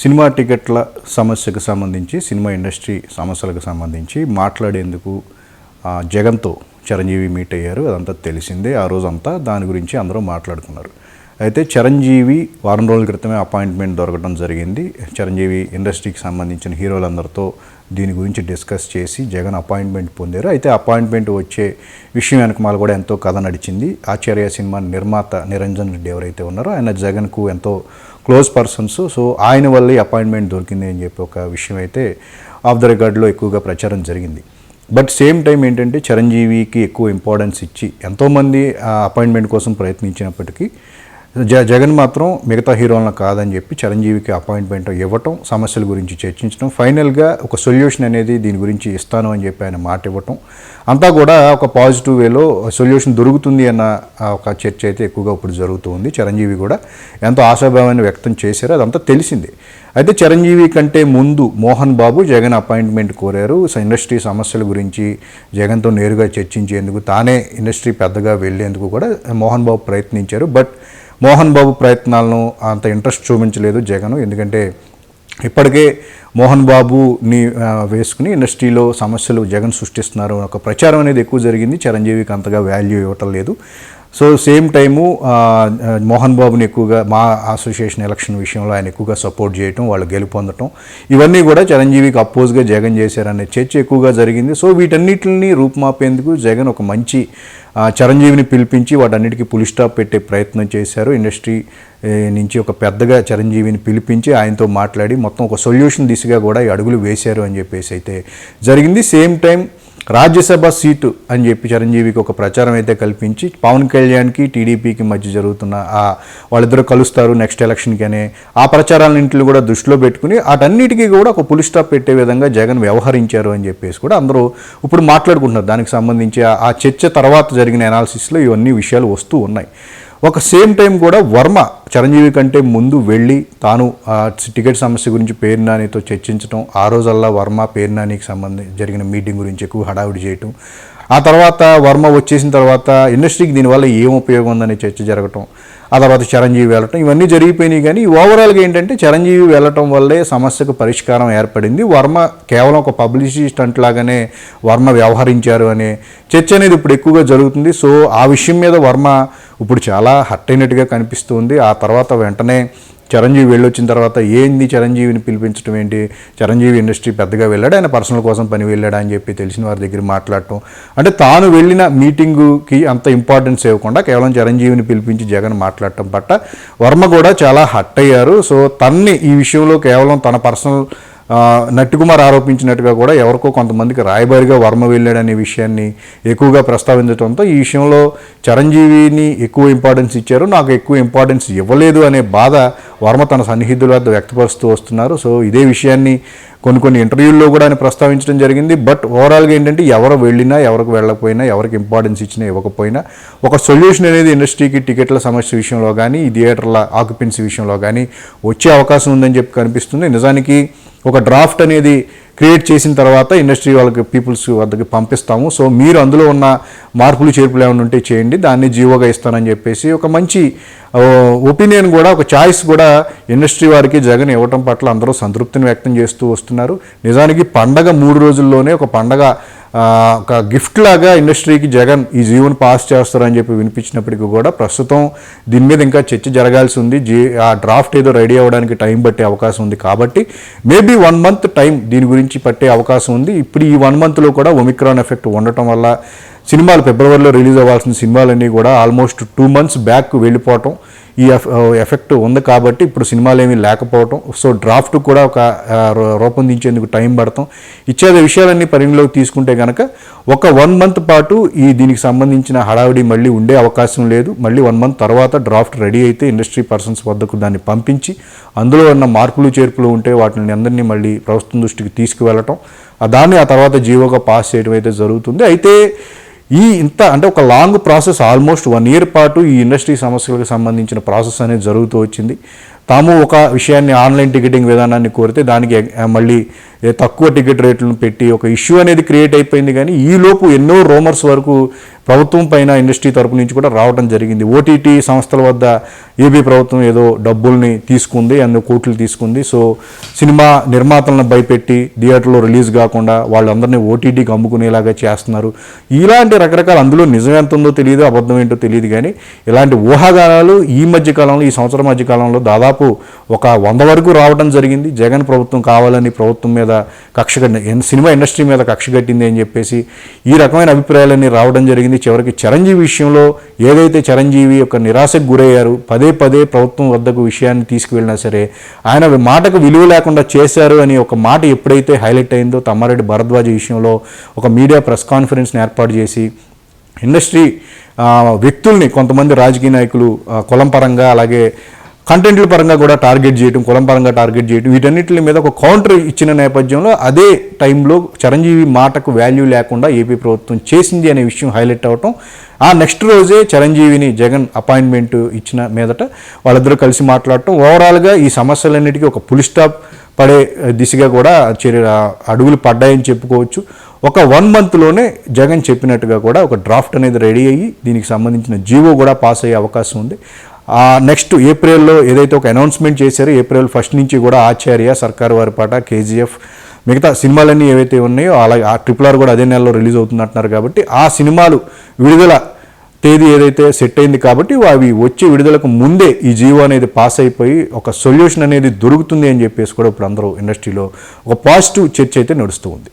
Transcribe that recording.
Cinema టికెట్ల సమస్యకు సంబంధించి సినిమా ఇండస్ట్రీ సమస్యలకు సంబంధించి మాట్లాడేందుకు జగన్తో చిరంజీవి మీట్ అయ్యారు. అదంతా తెలిసిందే. ఆ రోజంతా దాని గురించి అందరూ మాట్లాడుకున్నారు. అయితే చిరంజీవి వారం రోజుల క్రితమే అపాయింట్మెంట్ దొరకడం జరిగింది. చిరంజీవి ఇండస్ట్రీకి సంబంధించిన హీరోలందరితో దీని గురించి డిస్కస్ చేసి జగన్ అపాయింట్మెంట్ పొందారు. అయితే అపాయింట్మెంట్ వచ్చే విషయం వెనకమాల కూడా ఎంతో కథ నడిచింది. ఆచార్య సినిమా నిర్మాత నిరంజన్ రెడ్డి ఎవరైతే ఉన్నారో ఆయన జగన్కు ఎంతో క్లోజ్ పర్సన్స్ సో ఆయన వల్లే అపాయింట్మెంట్ దొరికింది అని చెప్పి ఒక విషయం అయితే ఆఫ్ ద రికార్డ్లో ఎక్కువగా ప్రచారం జరిగింది. బట్ సేమ్ టైం ఏంటంటే చిరంజీవికి ఎక్కువ ఇంపార్టెన్స్ ఇచ్చి ఎంతోమంది అపాయింట్మెంట్ కోసం ప్రయత్నించినప్పటికీ జ జగన్ మాత్రం మిగతా హీరోలను కాదని చెప్పి చిరంజీవికి అపాయింట్మెంట్ ఇవ్వటం సమస్యల గురించి చర్చించడం ఫైనల్గా ఒక సొల్యూషన్ అనేది దీని గురించి ఇస్తాను అని చెప్పి ఆయన మాట ఇవ్వటం. అంతా కూడా ఒక పాజిటివ్ వేలో సొల్యూషన్ దొరుకుతుంది అన్న ఒక చర్చ అయితే ఎక్కువగా ఇప్పుడు జరుగుతుంది చిరంజీవి కూడా ఎంతో ఆశాభావాన్ని వ్యక్తం చేశారు. అదంతా తెలిసిందే. అయితే చిరంజీవి కంటే ముందు మోహన్ బాబు జగన్ అపాయింట్మెంట్ కోరారు. ఇండస్ట్రీ సమస్యల గురించి జగన్తో నేరుగా చర్చించేందుకు తానే ఇండస్ట్రీ పెద్దగా వెళ్ళేందుకు కూడా మోహన్ బాబు ప్రయత్నించారు. బట్ మోహన్ బాబు ప్రయత్నాలను అంత ఇంట్రెస్ట్ చూపించలేదు జగన్. ఎందుకంటే ఇప్పటికే మోహన్ బాబుని వేసుకుని ఇండస్ట్రీలో సమస్యలు జగన్ సృష్టిస్తున్నారు ఒక ప్రచారం అనేది ఎక్కువ జరిగింది. చిరంజీవికి అంతగా వాల్యూ ఇవ్వటం లేదు. సో సేమ్ టైము మోహన్ బాబుని ఎక్కువగా మా అసోసియేషన్ ఎలక్షన్ విషయంలో ఆయన ఎక్కువగా సపోర్ట్ చేయటం వాళ్ళు గెలుపొందటం ఇవన్నీ కూడా చిరంజీవికి అపోజ్గా జగన్ చేశారనే చర్చ ఎక్కువగా జరిగింది. సో వీటన్నిటిని రూపుమాపేందుకు జగన్ ఒక మంచి చిరంజీవిని పిలిపించి వాటన్నిటికీ పులి స్టాప్ పెట్టే ప్రయత్నం చేశారు. ఇండస్ట్రీ నుంచి ఒక పెద్దగా చిరంజీవిని పిలిపించి ఆయనతో మాట్లాడి మొత్తం ఒక సొల్యూషన్ దిశగా కూడా ఈ అడుగులు వేశారు అని చెప్పేసి అయితే జరిగింది. సేమ్ టైం రాజ్యసభ సీటు అని చెప్పి చిరంజీవికి ఒక ప్రచారం అయితే కల్పించి పవన్ కళ్యాణ్కి టీడీపీకి మధ్య జరుగుతున్న ఆ వాళ్ళిద్దరూ కలుస్తారు నెక్స్ట్ ఎలక్షన్కి అనే ఆ ప్రచారాలన్నింటిని కూడా దృష్టిలో పెట్టుకుని వాటన్నిటికీ కూడా ఒక పులి స్టాప్ పెట్టే విధంగా జగన్ వ్యవహరించారు అని చెప్పేసి కూడా అందరూ ఇప్పుడు మాట్లాడుకుంటున్నారు. దానికి సంబంధించి ఆ- ఆ చర్చ తర్వాత జరిగిన అనాలిసిస్లో ఇవన్నీ విషయాలు వస్తూ ఉన్నాయి. ఒక సేమ్ టైం కూడా వర్మ చిరంజీవి కంటే ముందు వెళ్ళి తాను టికెట్ సమస్య గురించి పేరు నానితో చర్చించడం ఆ రోజల్లా వర్మ పేరు నానికి సంబంధించి జరిగిన మీటింగ్ గురించి ఎక్కువ హడావిడి చేయటం ఆ తర్వాత వర్మ వచ్చేసిన తర్వాత ఇండస్ట్రీకి దీనివల్ల ఏం ఉపయోగం ఉందనే చర్చ జరగటం ఆ తర్వాత చిరంజీవి వెళ్ళటం ఇవన్నీ జరిగిపోయినాయి కానీ ఓవరాల్గా ఏంటంటే చిరంజీవి వెళ్ళటం వల్లే సమస్యకు పరిష్కారం ఏర్పడింది. వర్మ కేవలం ఒక పబ్లిసిటీ స్టంట్ లాగానే వర్మ వ్యవహరించారు అనే చర్చ అనేది ఇప్పుడు ఎక్కువగా జరుగుతుంది. సో ఆ విషయం మీద వర్మ ఇప్పుడు చాలా హర్ట్ అయినట్టుగా కనిపిస్తుంది ఆ తర్వాత వెంటనే చిరంజీవి వెళ్ళొచ్చిన తర్వాత ఏంది చిరంజీవిని పిలిపించడం ఏంటి? చిరంజీవి ఇండస్ట్రీ పెద్దగా వెళ్ళాడు? ఆయన పర్సనల్ కోసం పని వెళ్ళాడు అని చెప్పి తెలిసిన వారి దగ్గర మాట్లాడటం. అంటే తాను వెళ్ళిన మీటింగుకి అంత ఇంపార్టెన్స్ ఇవ్వకుండా కేవలం చిరంజీవిని పిలిపించి జగన్ మాట్లాడటం పట్ల వర్మ కూడా చాలా హట్ అయ్యారు. సో తన్ని ఈ విషయంలో కేవలం తన పర్సనల్ నట్టికుమార్ ఆరోపించినట్టుగా కూడా ఎవరికో కొంతమందికి రాయబారిగా వర్మ వెళ్ళాడనే విషయాన్ని ఎక్కువగా ప్రస్తావించడంతో ఈ విషయంలో చిరంజీవిని ఎక్కువ ఇంపార్టెన్స్ ఇచ్చారు. నాకు ఎక్కువ ఇంపార్టెన్స్ ఇవ్వలేదు అనే బాధ వర్మ తన సన్నిహితుల వద్ద వ్యక్తపరుస్తూ వస్తున్నారు. సో ఇదే విషయాన్ని కొన్ని కొన్ని ఇంటర్వ్యూల్లో కూడా ఆయన ప్రస్తావించడం జరిగింది. బట్ ఓవరాల్గా ఏంటంటే ఎవరు వెళ్ళినా ఎవరికి వెళ్ళకపోయినా ఎవరికి ఇంపార్టెన్స్ ఇచ్చినా ఇవ్వకపోయినా ఒక సొల్యూషన్ అనేది ఇండస్ట్రీకి టికెట్ల సమస్య విషయంలో కానీ థియేటర్ల ఆక్యుపెన్సీ విషయంలో కానీ వచ్చే అవకాశం ఉందని చెప్పి కనిపిస్తుంది. నిజానికి ఒక డ్రాఫ్ట్ అనేది క్రియేట్ చేసిన తర్వాత ఇండస్ట్రీ వాళ్ళకి పీపుల్స్ వద్దకి పంపిస్తాము. సో మీరు అందులో ఉన్న మార్పులు చేర్పులు ఏమైనా ఉంటే చేయండి. దాన్ని జీవోగా ఇస్తానని చెప్పేసి ఒక మంచి ఒపీనియన్ కూడా ఒక చాయిస్ కూడా ఇండస్ట్రీ వారికి జగన్ ఇవ్వటం పట్ల అందరూ సంతృప్తిని వ్యక్తం చేస్తూ వస్తున్నారు. నిజానికి పండగ మూడు రోజుల్లోనే ఒక పండగ ఒక గిఫ్ట్ లాగా ఇండస్ట్రీకి జగన్ ఈ జీవోని పాస్ చేస్తారని చెప్పి వినిపించినప్పటికీ కూడా ప్రస్తుతం దీని మీద ఇంకా చర్చ జరగాల్సి ఉంది. జీ ఆ డ్రాఫ్ట్ ఏదో రెడీ అవ్వడానికి టైం పట్టే అవకాశం ఉంది కాబట్టి మేబీ వన్ మంత్ టైం దీని గురించి పట్టే అవకాశం ఉంది. ఇప్పుడు ఈ వన్ మంత్లో కూడా ఒమిక్రాన్ ఎఫెక్ట్ ఉండటం వల్ల సినిమాలు ఫిబ్రవరిలో రిలీజ్ అవ్వాల్సిన సినిమాలన్నీ కూడా ఆల్మోస్ట్ టూ మంత్స్ బ్యాక్ వెళ్ళిపోవటం. ఈ ఎఫెక్ట్ ఉంది కాబట్టి ఇప్పుడు సినిమాలు ఏమీ లేకపోవటం. సో డ్రాఫ్ట్ కూడా ఒక రూపొందించేందుకు టైం పడతాం. ఇచ్చేది విషయాలన్నీ పరిగణలోకి తీసుకుంటే కనుక ఒక వన్ మంత్ పాటు ఈ దీనికి సంబంధించిన హడావిడి మళ్ళీ ఉండే అవకాశం లేదు. మళ్ళీ వన్ మంత్ తర్వాత డ్రాఫ్ట్ రెడీ అయితే ఇండస్ట్రీ పర్సన్స్ వద్దకు దాన్ని పంపించి అందులో ఉన్న మార్పులు చేర్పులు ఉంటే వాటిని అందరినీ మళ్ళీ ప్రభుత్వం దృష్టికి తీసుకువెళ్ళటం. దాన్ని ఆ తర్వాత జీవోగా పాస్ చేయడం అయితే జరుగుతుంది. అయితే ఈ ఇంత అంటే ఒక long process almost one year పాటు ఈ ఇండస్ట్రీ సమస్యలకు సంబంధించిన ప్రాసెస్ అనేది జరుగుతూ వచ్చింది. తాము ఒక విషయాన్ని ఆన్లైన్ టికెటింగ్ విధానాన్ని కోరితే దానికి మళ్ళీ తక్కువ టికెట్ రేట్లను పెట్టి ఒక ఇష్యూ అనేది క్రియేట్ అయిపోయింది కానీ ఈ లోపు ఎన్నో రోమర్స్ వరకు ప్రభుత్వం పైన ఇండస్ట్రీ తరపు నుంచి కూడా రావడం జరిగింది. ఓటీటీ సంస్థల వద్ద ఏబీ ప్రభుత్వం ఏదో డబ్బుల్ని తీసుకుంది ఎన్నో కోట్లు తీసుకుంది. సో సినిమా నిర్మాతలను భయపెట్టి థియేటర్లో రిలీజ్ కాకుండా వాళ్ళందరినీ ఓటీటీకి అమ్ముకునేలాగా చేస్తున్నారు. ఇలాంటి రకరకాల అందులో నిజం ఎంత ఉందో తెలియదు అబద్ధం ఏంటో తెలియదు కానీ ఇలాంటి ఊహాగానాలు ఈ మధ్య కాలంలో ఈ సంవత్సరం మధ్య కాలంలో దాదాపు ఒక వంద వరకు రావడం జరిగింది. జగన్ ప్రభుత్వం కావాలని ప్రభుత్వం మీద కక్ష కట్టి సినిమా ఇండస్ట్రీ మీద కక్ష కట్టింది అని చెప్పేసి ఈ రకమైన అభిప్రాయాలన్నీ రావడం జరిగింది. చివరికి చిరంజీవి విషయంలో ఏదైతే చిరంజీవి యొక్క నిరాశకు గురయ్యారు పదే పదే ప్రభుత్వం వద్దకు విషయాన్ని తీసుకువెళ్ళినా సరే ఆయన మాటకు విలువ లేకుండా చేశారు అని ఒక మాట ఎప్పుడైతే హైలైట్ అయిందో తమ్మారెడ్డి భరద్వాజ్ విషయంలో ఒక మీడియా ప్రెస్ కాన్ఫరెన్స్ని ఏర్పాటు చేసి ఇండస్ట్రీ వ్యక్తుల్ని కొంతమంది రాజకీయ నాయకులు కులం పరంగా అలాగే కంటెంట్ల పరంగా కూడా టార్గెట్ చేయటం కులం పరంగా టార్గెట్ చేయడం వీటన్నిటి మీద ఒక కౌంటర్ ఇచ్చిన నేపథ్యంలో అదే టైంలో చిరంజీవి మాటకు వాల్యూ లేకుండా ఏపీ ప్రభుత్వం చేసింది అనే విషయం హైలైట్ అవటం. ఆ నెక్స్ట్ రోజే చిరంజీవిని జగన్ అపాయింట్మెంట్ ఇచ్చిన మీదట వాళ్ళిద్దరూ కలిసి మాట్లాడటం. ఓవరాల్గా ఈ సమస్యలన్నిటికీ ఒక పులి స్టాప్ పడే దిశగా కూడా చర్య అడుగులు పడ్డాయని చెప్పుకోవచ్చు. ఒక వన్ మంత్లోనే జగన్ చెప్పినట్టుగా కూడా ఒక డ్రాఫ్ట్ అనేది రెడీ అయ్యి దీనికి సంబంధించిన జీవో కూడా పాస్ అయ్యే అవకాశం ఉంది. నెక్స్ట్ ఏప్రిల్లో ఏదైతే ఒక అనౌన్స్మెంట్ చేశారో ఏప్రిల్ ఫస్ట్ నుంచి కూడా ఆచార్య సర్కారు వారి పాట కేజీఎఫ్ మిగతా సినిమాలన్నీ ఏవైతే ఉన్నాయో అలాగే ఆ ట్రిపుల్ ఆర్ కూడా అదే నెలలో రిలీజ్ అవుతుంది అంటున్నారు కాబట్టి ఆ సినిమాలు విడుదల తేదీ ఏదైతే సెట్ అయింది కాబట్టి అవి వచ్చే విడుదలకు ముందే ఈ జీవో అనేది పాస్ అయిపోయి ఒక సొల్యూషన్ అనేది దొరుకుతుంది అని చెప్పేసి కూడా ఇప్పుడు అందరూ ఇండస్ట్రీలో ఒక పాజిటివ్ చర్చ అయితే నడుస్తూ ఉంది.